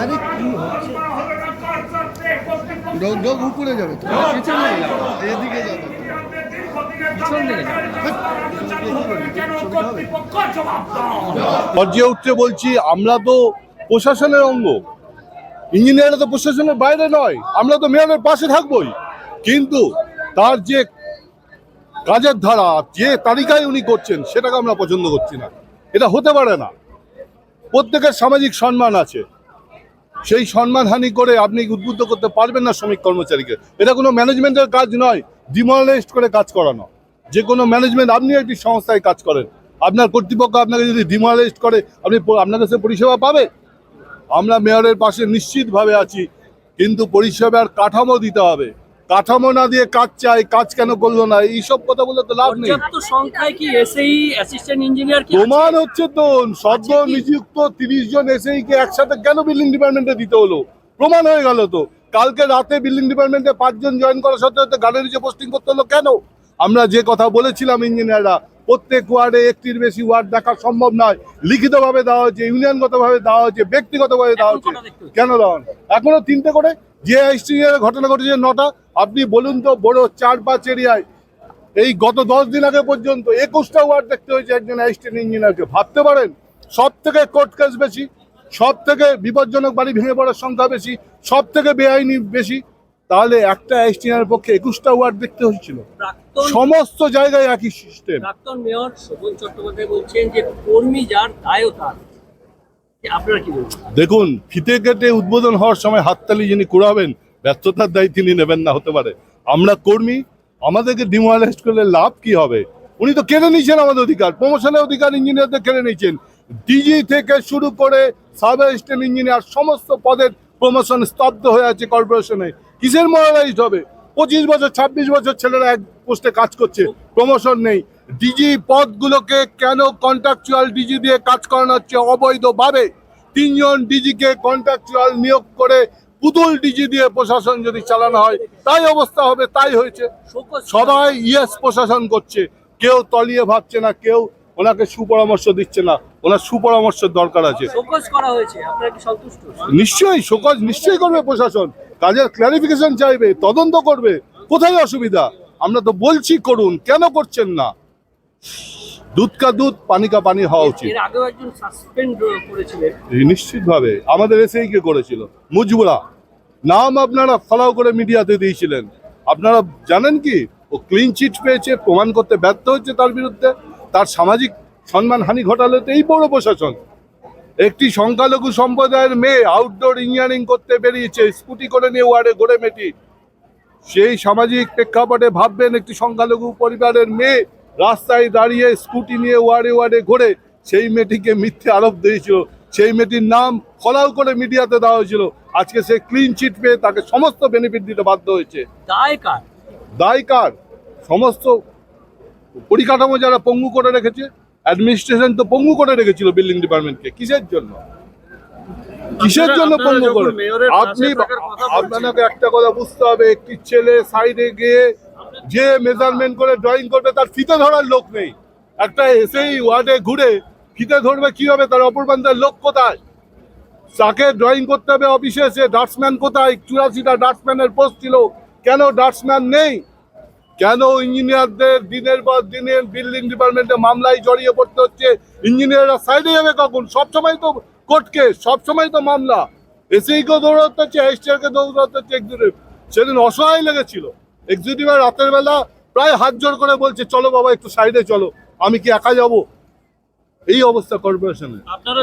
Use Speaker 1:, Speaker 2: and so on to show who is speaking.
Speaker 1: আরে কি হচ্ছে? ডগ ডগ উপরে যাবে তো। এদিকে যাবে।
Speaker 2: উঠতে বলছি আমরা তো প্রশাসনের অঙ্গ। ইঞ্জিনিয়াররা তো প্রশাসনের বাইরে নয় আমরা তো মেয়রের পাশে থাকবোই। কিন্তু তার যে কাজের ধারা যে তালিকায় উনি করছেন সেটাকে আমরা পছন্দ করছি না। এটা হতে পারে না। প্রত্যেকের সামাজিক সম্মান আছে। সেই সম্মানহানি করে আপনি উদ্বুদ্ধ করতে পারবেন না শ্রমিক কর্মচারীকে। এটা কোনো ম্যানেজমেন্টের কাজ নয়, ডিমোরালাইজড করে কাজ করানো। যে কোনো ম্যানেজমেন্ট আপনি একটি সংস্থায় কাজ করেন। আপনার কর্তৃপক্ষ আপনাকে যদি ডিমোরালাইজড করে, আপনি আপনার কাছে পরিষেবা পাবে? আমরা মেয়রের পাশে নিশ্চিতভাবে আছি, কিন্তু পরিষেবার কাঠামো দিতে হবে। কাঠামো না দিয়ে কাজ চাই কাজ কেন করল না? এইসব কথা বলে তো লাভ নেই।
Speaker 3: সংখ্যায় কি এসএই অ্যাসিস্ট্যান্ট ইঞ্জিনিয়ার
Speaker 2: প্রমাণ হচ্ছে তো সদ্য নিযুক্ত তিরিশ জন এসেই কে একসাথে কেন বিল্ডিং ডিপার্টমেন্টে দিতে হলো? প্রমাণ হয়ে গেল তো। কালকে রাতে বিল্ডিং ডিপার্টমেন্টে পাঁচজন জয়েন করা সত্ত্বেও গাড়ির নিচে পোস্টিং করতে হলো কেন? আমরা যে কথা বলেছিলাম ইঞ্জিনিয়াররা প্রত্যেক ওয়ার্ডে একটির বেশি ওয়ার্ড দেখা সম্ভব নয়। লিখিতভাবে দেওয়া হচ্ছে ইউনিয়নগতভাবে দেওয়া হচ্ছে ব্যক্তিগতভাবে দেওয়া হচ্ছে? কেন দেওয়া এখনও তিনটে করে। যে এর ঘটনা ঘটেছে নটা আপনি বলুন তো বড় চার পাঁচ এরিয়ায় এই গত দশ দিন আগে পর্যন্ত একুশটা ওয়ার্ড দেখতে হয়েছে একজন অ্যাসিস্ট্যান্ট ইঞ্জিনিয়ারকে। ভাবতে পারেন সব থেকে কোর্ট কেস বেশি সব থেকে বিপজ্জনক বাড়ি ভেঙে পড়ার সংখ্যা বেশি সব থেকে বেআইনি বেশি। তাহলে একটা অ্যাসিস্ট্যান্টের পক্ষে একুশটা ওয়ার্ড দেখতে হয়েছিল। সমস্ত জায়গায় একই সিস্টেম
Speaker 3: প্রাক্তন মেয়র শোভন চট্টোপাধ্যায় বলছেন যে কর্মী যার দায়ও তার। আপনারা কি বলবেন?
Speaker 2: দেখুন ফিতে কেটে উদ্বোধন হওয়ার সময় হাততালি যিনি কুড়াবেন ব্যর্থতার দায়ী তিনি নেবেন না, হতে পারে। আমরা কর্মী, আমাদেরকে ডিমোরালাইজ করলে লাভ কি হবে? উনি তো কেড়ে নিয়েছেন আমাদের অধিকার প্রমোশনের অধিকার ইঞ্জিনিয়ারদের কেড়ে নিয়েছেন। ডিজি থেকে শুরু করে সাব অ্যাসিস্ট্যান্ট ইঞ্জিনিয়ার সমস্ত পদের প্রমোশন স্তব্ধ হয়ে আছে কর্পোরেশনে কিসের মোরালাইজড হবে? পঁচিশ বছর, ছাব্বিশ বছর ছেলেরা এক পোস্টে কাজ করছে প্রমোশন নেই। ডিজি পদগুলোকে কেন কন্ট্রাকচুয়াল ডিজি দিয়ে কাজ করানো হচ্ছে অবৈধভাবে? তিনজন ডিজিকে কন্ট্রাকচুয়াল নিয়োগ করে পুতুল ডিজি দিয়ে প্রশাসন যদি চালানো হয় তাই অবস্থা হবে তাই হয়েছে। সবাই ইয়েস প্রশাসন করছে। কেউ তলিয়ে ভাবছে না কেউ ওনাকে সুপরামর্শ দিচ্ছে না। ওনার সুপরামর্শের দরকার আছে। নিশ্চয়ই শোকজ নিশ্চয়ই করবে প্রশাসন। কাজের ক্লারিফিকেশন চাইবে তদন্ত করবে। কোথায় অসুবিধা? আমরা তো বলছি করুন। কেন করছেন না? দুধ কা দুধ পানি কা পানি হওয়া উচিত।
Speaker 3: এর আগেও একজন সাসপেন্ড করেছিলেন।
Speaker 2: নিশ্চিতভাবে আমাদের এসেই কে করেছিল। মুজবুরা নাম আপনারা ফলাও করে মিডিয়াতে দিয়েছিলেন। আপনারা জানেন কি? ও ক্লিন চিট পেয়েছে প্রমাণ করতে ব্যর্থ হচ্ছে তার বিরুদ্ধে। তার সামাজিক সম্মানহানি ঘটালে তো এই পৌর প্রশাসন। একটি সংখ্যালঘু সম্প্রদায়ের মেয়ে আউটডোর ইঞ্জিনিয়ারিং করতে বেরিয়েছে স্কুটি করে নিয়ে ওয়ার্ডে ঘুরে মেটি। সেই সামাজিক প্রেক্ষাপটে ভাববেন একটি সংখ্যালঘু পরিবারের মেয়ে রাস্তায় দাঁড়িয়ে স্কুটি নিয়ে ওয়ার্ডে ওয়ার্ডে ঘুরে সেই মেয়েটিকে মিথ্যে আরোপ দিয়েছিল। সেই মেয়েটির নাম ফলাও করে মিডিয়াতে দেওয়া হয়েছিল। আজকে সে ক্লিন চিট পেয়ে তাকে সমস্ত বেনিফিট দিতে বাধ্য হয়েছে। দায়কার সমস্ত পরিকাঠামো যারা পঙ্গু করে রেখেছে অ্যাডমিনিস্ট্রেশন তো পঙ্গু করে রেখেছিল বিল্ডিং ডিপার্টমেন্টকে কিসের জন্য? কিসের জন্য পঙ্গু করে? আপনি। আপনাকে একটা কথা বুঝতে হবে একটি ছেলে সাইডে গিয়ে যে মেজারমেন্ট করে ড্রয়িং করবে, তার ফিতে ধরার লোক নেই। একটা এসেই ওয়ার্ডে ঘুরে ফিতে ধরবে কি হবে তার অপরবান্ধার লোক কোথায়? তাকে ড্রয়িং করতে হবে অফিসে এসে ডাস্টম্যান কোথায়? চুরাশিটা ডাস্টম্যানের পোস্ট ছিল। কেন ডাস্টম্যান নেই? কেন ইঞ্জিনিয়ারদের দিনের পর দিনের বিল্ডিং ডিপার্টমেন্টে মামলায় জড়িয়ে পড়তে হচ্ছে? ইঞ্জিনিয়াররা সাইডে যাবে কখন? সবসময় তো কোর্ট কেস সবসময় তো মামলা। এসেইকে দৌড়াতে হচ্ছে এসটিআরকে দৌড়াতে হচ্ছে এক্সিকিউটিভ সেদিন অসহায় লেগেছিল। এক্সিকিউটিভ রাতের বেলা প্রায় হাত জোর করে বলছে, চলো বাবা, একটু সাইডে চলো। আমি কি একা যাব? এই অবস্থা কর্পোরেশনে
Speaker 4: আপনারা